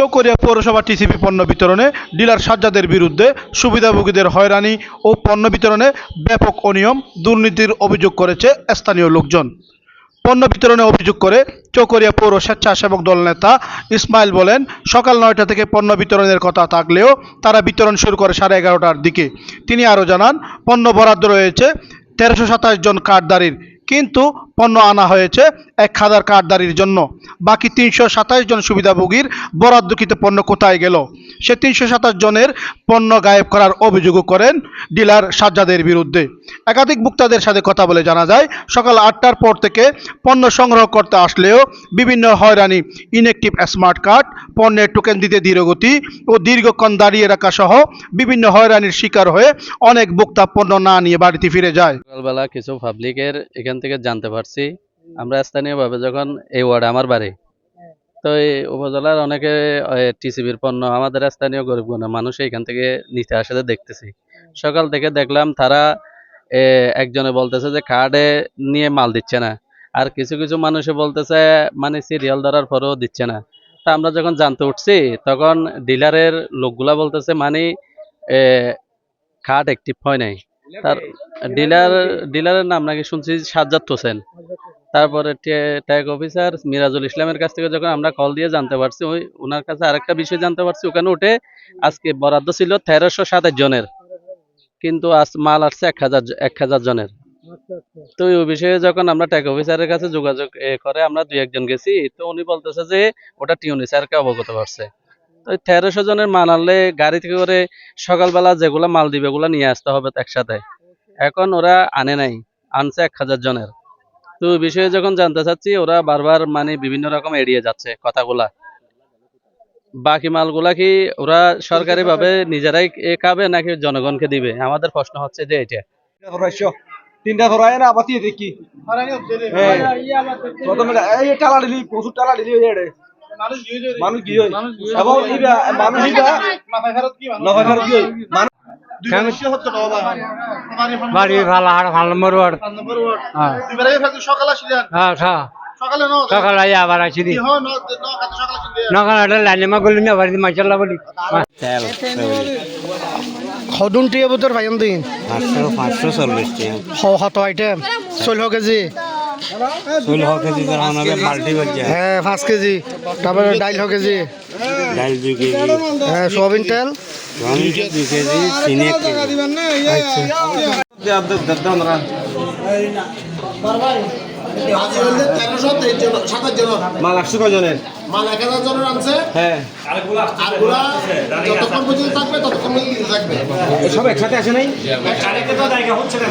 চৌকরিয়া পৌরসভা টিসিপি পণ্য বিতরণে ডিলার সাজ্জাদের বিরুদ্ধে সুবিধাভোগীদের হয়রানি ও পণ্য বিতরণে ব্যাপক অনিয়ম, দুর্নীতির অভিযোগ করেছে স্থানীয় লোকজন। পণ্য বিতরণে অভিযোগ করে চৌকরিয়া পৌর স্বেচ্ছাসেবক দল নেতা ইসমাইল বলেন, সকাল নয়টা থেকে পণ্য বিতরণের কথা থাকলেও তারা বিতরণ শুরু করে সাড়ে এগারোটার দিকে। তিনি আরও জানান, পণ্য বরাদ্দ রয়েছে তেরোশো সাতাশ জন কার্ডদারির কিন্তু পণ্য আনা হয়েছে এক হাজার কার্ডদারির জন্য। বাকি তিনশো সাতাশ জন সুবিধাভোগীর বরাদ্দকৃত পণ্য কোথায় গেল? সে তিনশো সাতাশ জনের পণ্য গায়েব করার অভিযোগও করেন ডিলার সাজ্জাদের বিরুদ্ধে। একাধিক ভোক্তাদের সাথে কথা বলে জানা যায়, সকাল আটটার পর থেকে পণ্য সংগ্রহ করতে আসলেও বিভিন্ন হয়রানি ইনএক্টিভ স্মার্ট কার্ড পণ্যের টোকেন দিতে ধীরগতি ও দীর্ঘক্ষণ দাঁড়িয়ে রাখা সহ বিভিন্ন হয়রানির শিকার হয়ে অনেক ভোক্তা পণ্য না নিয়ে বাড়িতে ফিরে যায়। সকালবেলা কিছু পাবলিকের এখান থেকে জানতে পারছি। আমরা স্থানীয়ভাবে যখন এই ওয়ার্ডে, আমার বাড়ি, তো এই উপজেলার অনেকে টিসিবির পণ্য আমাদের স্থানীয় গরিব মানুষ এখান থেকে নিতে আসাতে দেখতেছি। সকাল থেকে দেখলাম তারা একজনে বলতেছে যে কার্ডে নিয়ে মাল দিচ্ছে না। আর কিছু কিছু মানুষে বলতেছে মানে সিরিয়াল ধরার পরেও দিচ্ছে না। তা আমরা যখন জানতে উঠছি তখন ডিলারের লোকগুলা বলতেছে মানে কার্ড অ্যাক্টিভ হয় নাই। তার ডিলার ডিলারের নাম নাকি শুনছি সাজ্জাদ হোসেন। তারপরে ট্যাগ অফিসার মিরাজুল ইসলামের কাছ থেকে যখন আমরা কল দিয়ে জানতে পারছি ওই ওনার কাছে আরেকটা বিষয় জানতে পারছি। ওখানে উঠে আজকে বরাদ্দ ছিল তেরোশো সাতাশ জনের। কিন্তু আজ মাল আসছে এক হাজার এক হাজার জনের। তো ওই বিষয়ে যখন আমরা ট্যাগ অফিসারের কাছে যোগাযোগ করে আমরা দুই একজন গেছি তো উনি বলতেছে যে ওটা টিউনি স্যারকে অবগত করছে। তো তেরোশো জনের মাল আনলে গাড়ি থেকে করে সকালবেলা যেগুলা মাল দিবে ওগুলা নিয়ে আসতে হবে একসাথে। এখন ওরা আনে নাই আনছে এক হাজার জনের। তো ওই বিষয়ে যখন জানতে চাচ্ছি ওরা বারবার মানে বিভিন্ন রকম এড়িয়ে যাচ্ছে কথাগুলা। বাকি মালগুলা কি ওরা সরকারি ভাবে নিজেরাই খাবে নাকি জনগণকে দিবে? আমাদের প্রশ্ন হচ্ছে যে এটা। ধরাইছো তিনটা ধরাই না আবার দিয়ে দেখি। টালা দিলি প্রচুর টালা দিলি মানুষ কি হয় এবং মানুষ নফা ফেরত কি হয়? বাড়ি ভালো আর ভালো নম্বর ওয়ার্ড হ্যাঁ। হ্যাঁ হ্যাঁ। সকাল আবার আসি দি নখান একটা লাইনে মা গলি না বাড়ি মাইশাল্লাহ বলি সদুনটি এবছর ভাইম দিন পাঁচশো পাঁচশো চল্লিশ টাকা শত আইটেম চৈধ্য কেজি চুল কেজি করা হবে বাল্টি করছে হ্যাঁ পাঁচ কেজি তারপরে ডাইল কেজি ডাল দুই কেজি হ্যাঁ সোয়াবিন তেল দুই কেজি চিনি এক কেজি মাল একশো কজনের মাল এক হাজার জনের আনছে। হ্যাঁ। যতক্ষণ পর্যন্ত থাকবে ততক্ষণ পর্যন্ত থাকবে। সব একসাথে আসে নাই? জায়গা হচ্ছে না।